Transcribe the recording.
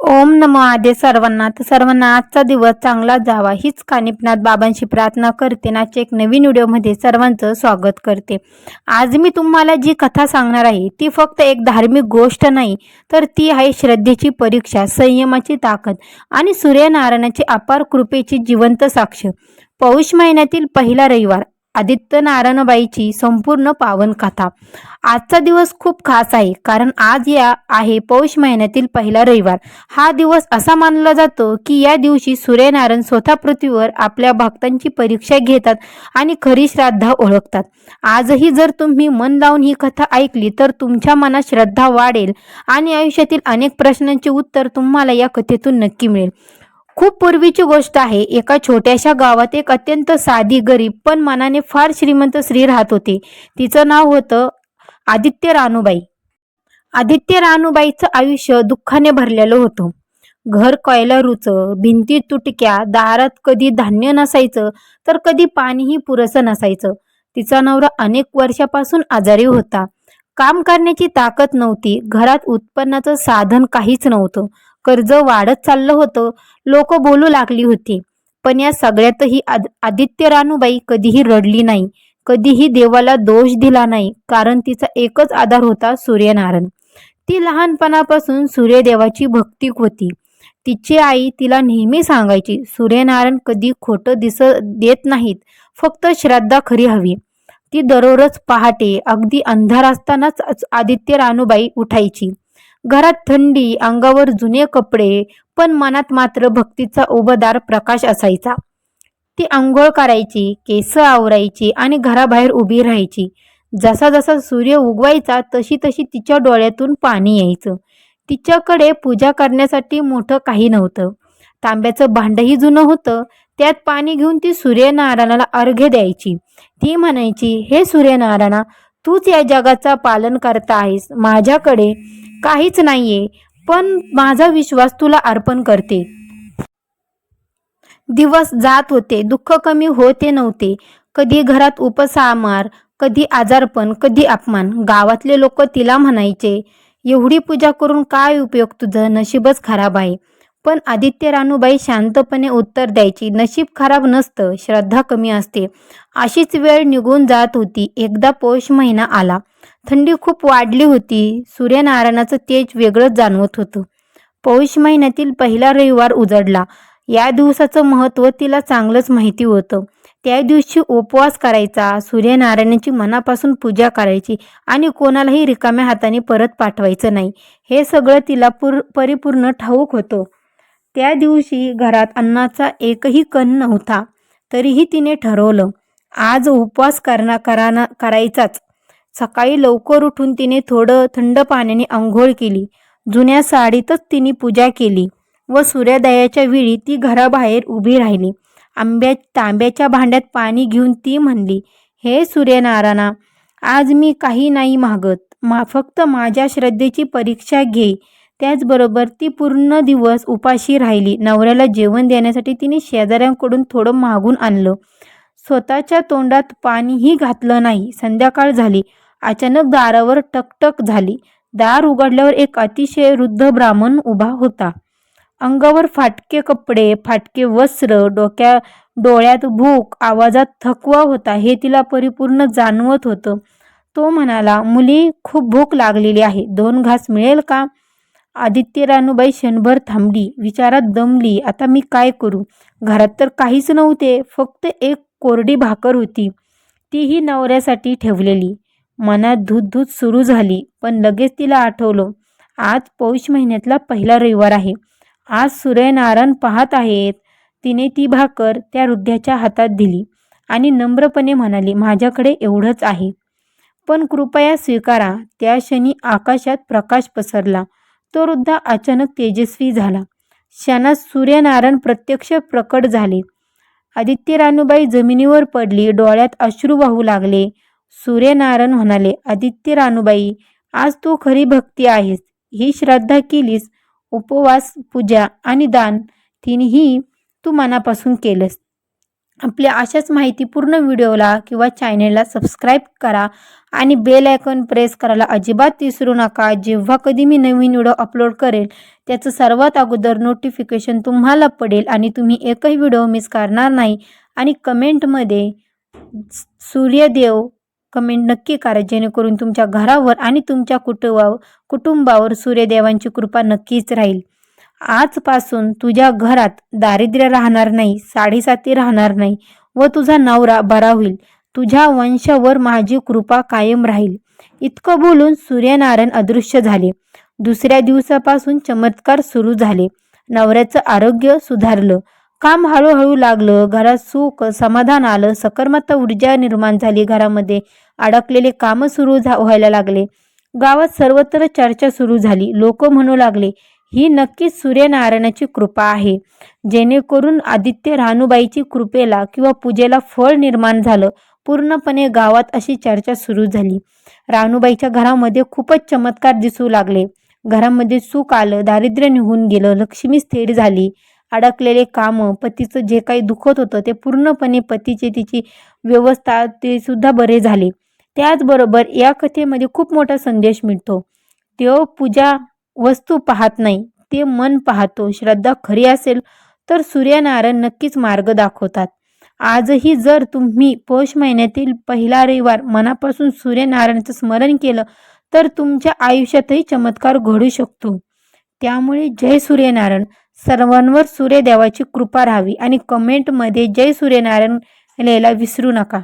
ओम नमो आदे सर्वांना. तर सर्वांना आजचा दिवस चांगला जावा. हीच कानिपनाथ बाबांशी प्रार्थना करते. नाचे एक नवीन व्हिडिओमध्ये सर्वांचं स्वागत करते. आज मी तुम्हाला जी कथा सांगणार आहे ती फक्त एक धार्मिक गोष्ट नाही तर ती आहे श्रद्धेची परीक्षा संयमाची ताकद आणि सूर्यनारायणाची अपार कृपेची जिवंत साक्ष. पौष महिन्यातील पहिला रविवार आदित्य नारायणबाईची संपूर्ण पावन कथा. आजचा दिवस खूप खास आहे कारण आज या आहे पौष महिन्यातील पहिला रविवार. हा दिवस असा मानला जातो की या दिवशी सूर्यनारायण स्वतः पृथ्वीवर आपल्या भक्तांची परीक्षा घेतात आणि खरी श्रद्धा ओळखतात. आजही जर तुम्ही मन लावून ही कथा ऐकली तर तुमच्या मनात श्रद्धा वाढेल आणि आयुष्यातील अनेक प्रश्नांचे उत्तर तुम्हाला या कथेतून नक्की मिळेल. खूप पूर्वीची गोष्ट आहे. एका छोट्याशा गावात एक अत्यंत साधी गरीब पण मनाने फार श्रीमंत स्त्री राहत होती. तिचं नाव होतं आदित्य रानूबाई आदित्य रानूबाईचं आयुष्य दुःखाने भरलेलं होतं. घर कोयलरूचं भिंती तुटक्या दारात कधी धान्य नसायचं तर कधी पाणीही पुरेसं नसायचं. तिचा नवरा अनेक वर्षापासून आजारी होता. काम करण्याची ताकद नव्हती. घरात उत्पन्नाचं साधन काहीच नव्हतं. कर्ज वाढत चाललं होतं लोक बोलू लागली होती. पण या सगळ्यातही आद आदित्य रानूबाई कधीही रडली नाही कधीही देवाला दोष दिला नाही कारण तिचा एकच आधार होता सूर्यनारायण. ती लहानपणापासून सूर्यदेवाची भक्ती होती. तिची आई तिला नेहमी सांगायची सूर्यनारायण कधी खोटं दिस देत नाहीत फक्त श्रद्धा खरी हवी. ती दररोज पहाटे अगदी अंधार असतानाच आदित्य रानूबाई उठायची. घरात थंडी अंगावर जुने कपडे पण मनात मात्र भक्तीचा उबदार प्रकाश असायचा. ती आंघोळ करायची केस आवरायची आणि घराबाहेर उभी राहायची. जसा जसा सूर्य उगवायचा तशी तशी तिच्या डोळ्यातून पाणी यायचं. तिच्याकडे पूजा करण्यासाठी मोठं काही नव्हतं. तांब्याचं भांडही जुनं होतं. त्यात पाणी घेऊन ती सूर्यनारायणाला अर्घ्य द्यायची. ती म्हणायची हे सूर्यनारायणा तूच या जगाचा पालन करता आहेस. माझ्याकडे काहीच नाहीये पण माझा विश्वास तुला अर्पण करते. दिवस जात होते दुःख कमी होते नव्हते. कधी घरात उपसामार कधी आजारपण कधी अपमान. गावातले लोक तिला म्हणायचे एवढी पूजा करून काय उपयोग तुझं? नशीबच खराब आहे. पण आदित्य रानूबाई शांतपणे उत्तर द्यायची नशीब खराब नसतं श्रद्धा कमी असते. अशीच वेळ निघून जात होती. एकदा पौष महिना आला. थंडी खूप वाढली होती. सूर्यनारायणाचं तेज वेगळंच जाणवत होतं. पौष महिन्यातील पहिला रविवार उजडला. या दिवसाचं महत्त्व तिला चांगलंच माहिती होतं. त्या दिवशी उपवास करायचा सूर्यनारायणाची मनापासून पूजा करायची आणि कोणालाही रिकाम्या हाताने परत पाठवायचं नाही. हे सगळं तिला पुर परिपूर्ण ठाऊक होतं. त्या दिवशी घरात अन्नाचा एकही कण नव्हता. तरीही तिने ठरवलं आज उपवास करणा कराना करायचाच. सकाळी लवकर उठून तिने थोडं थंड पाण्याने आंघोळ केली. जुन्या साडीतच तिने पूजा केली व सूर्योदयाच्या वेळी ती घराबाहेर उभी राहिली. आंब्या तांब्याच्या भांड्यात पाणी घेऊन ती म्हणली हे सूर्यनारायणा आज मी काही नाही मागत. मा फक्त माझ्या श्रद्धेची परीक्षा घे. त्याचबरोबर ती पूर्ण दिवस उपाशी राहिली. नवऱ्याला जेवण देण्यासाठी तिने शेजाऱ्यांकडून थोडं मागून आणलं. स्वतःच्या तोंडात पाणीही घातलं नाही. संध्याकाळ झाली. अचानक दारावर टकटक झाली. दार उघडल्यावर एक अतिशय वृद्ध ब्राह्मण उभा होता. अंगावर फाटके कपडे फाटके वस्त्र डोक्या डोळ्यात भूक आवाजात थकवा होता हे तिला परिपूर्ण जाणवत होतं. तो म्हणाला मुली खूप भूक लागलेली आहे. दोन घास मिळेल का? आदित्य रानूबाई क्षणभर थांबली. विचारात दमली. आता मी काय करू? घरात तर काहीच नव्हते. फक्त एक कोरडी भाकर होती. तीही नवऱ्यासाठी ठेवलेली. मनात धूतधूत सुरू झाली पण लगेच तिला आठवलं आज पौष महिन्यातला पहिला रविवार आहे. आज सूर्यनारायण पाहत आहेत. तिने ती भाकर त्या वृद्धाच्या हातात दिली आणि नम्रपणे म्हणाली माझ्याकडे एवढंच आहे. पण कृपया स्वीकारा त्या क्षणी आकाशात प्रकाश पसरला. तो वृद्ध अचानक तेजस्वी झाला. क्षणात सूर्यनारायण प्रत्यक्ष प्रकट झाले. आदित्य रानूबाई जमिनीवर पडली डोळ्यात अश्रू वाहू लागले. सूर्यनारायण म्हणाले आदित्य रानूबाई आज तू खरी भक्ती आहेस. ही श्रद्धा केलीस उपवास पूजा आणि दान तिन्ही तू मनापासून केलंस. आपल्या अशाच माहितीपूर्ण व्हिडिओला किंवा चॅनेलला सबस्क्राईब करा आणि बेल आयकॉन प्रेस करायला अजिबात विसरू नका. जेव्हा कधी मी नवीन व्हिडिओ अपलोड करेल त्याचं सर्वात अगोदर नोटिफिकेशन तुम्हाला पडेल आणि तुम्ही एकही व्हिडिओ मिस करणार नाही. आणि कमेंटमध्ये सूर्यदेव कमेंट नक्की करा जेणेकरून तुमच्या घरावर आणि तुमच्या कुटुंबावर कुटुंबावर सूर्यदेवांची कृपा नक्कीच राहील. आजपासून तुझ्या घरात दारिद्र्य राहणार नाही साडेसाती राहणार नाही व तुझा नवरा बरा होईल. तुझ्या वंशावर माझी कृपा कायम राहील. इतकं बोलून सूर्यनारायण अदृश्य झाले. दुसऱ्या दिवसापासून चमत्कार सुरू झाले. नवऱ्याचं आरोग्य सुधारलं. काम हळूहळू लागलं. घरात सुख समाधान आलं. सकर्मत ऊर्जा निर्माण झाली. घरामध्ये अडकलेले कामं सुरू झा व्हायला लागले. गावात सर्वत्र चर्चा सुरू झाली. लोक म्हणू लागले ही नक्कीच सूर्यनारायणाची कृपा आहे. जेणेकरून आदित्य रानूबाईची कृपेला किंवा पूजेला फळ निर्माण झालं. पूर्णपणे गावात अशी चर्चा सुरू झाली. रानूबाईच्या घरामध्ये खूपच चमत्कार दिसू लागले. घरामध्ये सुख आलं दारिद्र्य निघून गेलं लक्ष्मी स्थिर झाली. अडकलेले कामं पतीचं जे काही दुखत होतं ते पूर्णपणे पतीचे तिची व्यवस्था ते सुद्धा बरे झाले. त्याचबरोबर या कथेमध्ये खूप मोठा संदेश मिळतो. देव पूजा वस्तू पाहत नाही ते मन पाहतो श्रद्धा खरी असेल तर सूर्यनारायण नक्कीच मार्ग दाखवतात. आजही जर तुम्ही पौष महिन्यातील पहिला रविवार मनापासून सूर्यनारायणाचं स्मरण केलं तर तुमच्या आयुष्यातही चमत्कार घडू शकतो. त्यामुळे जय सूर्यनारायण. सर्वांवर सूर्यदेवाची कृपा राहावी आणि कमेंटमध्ये जय सूर्यनारायण लिहायला विसरू नका.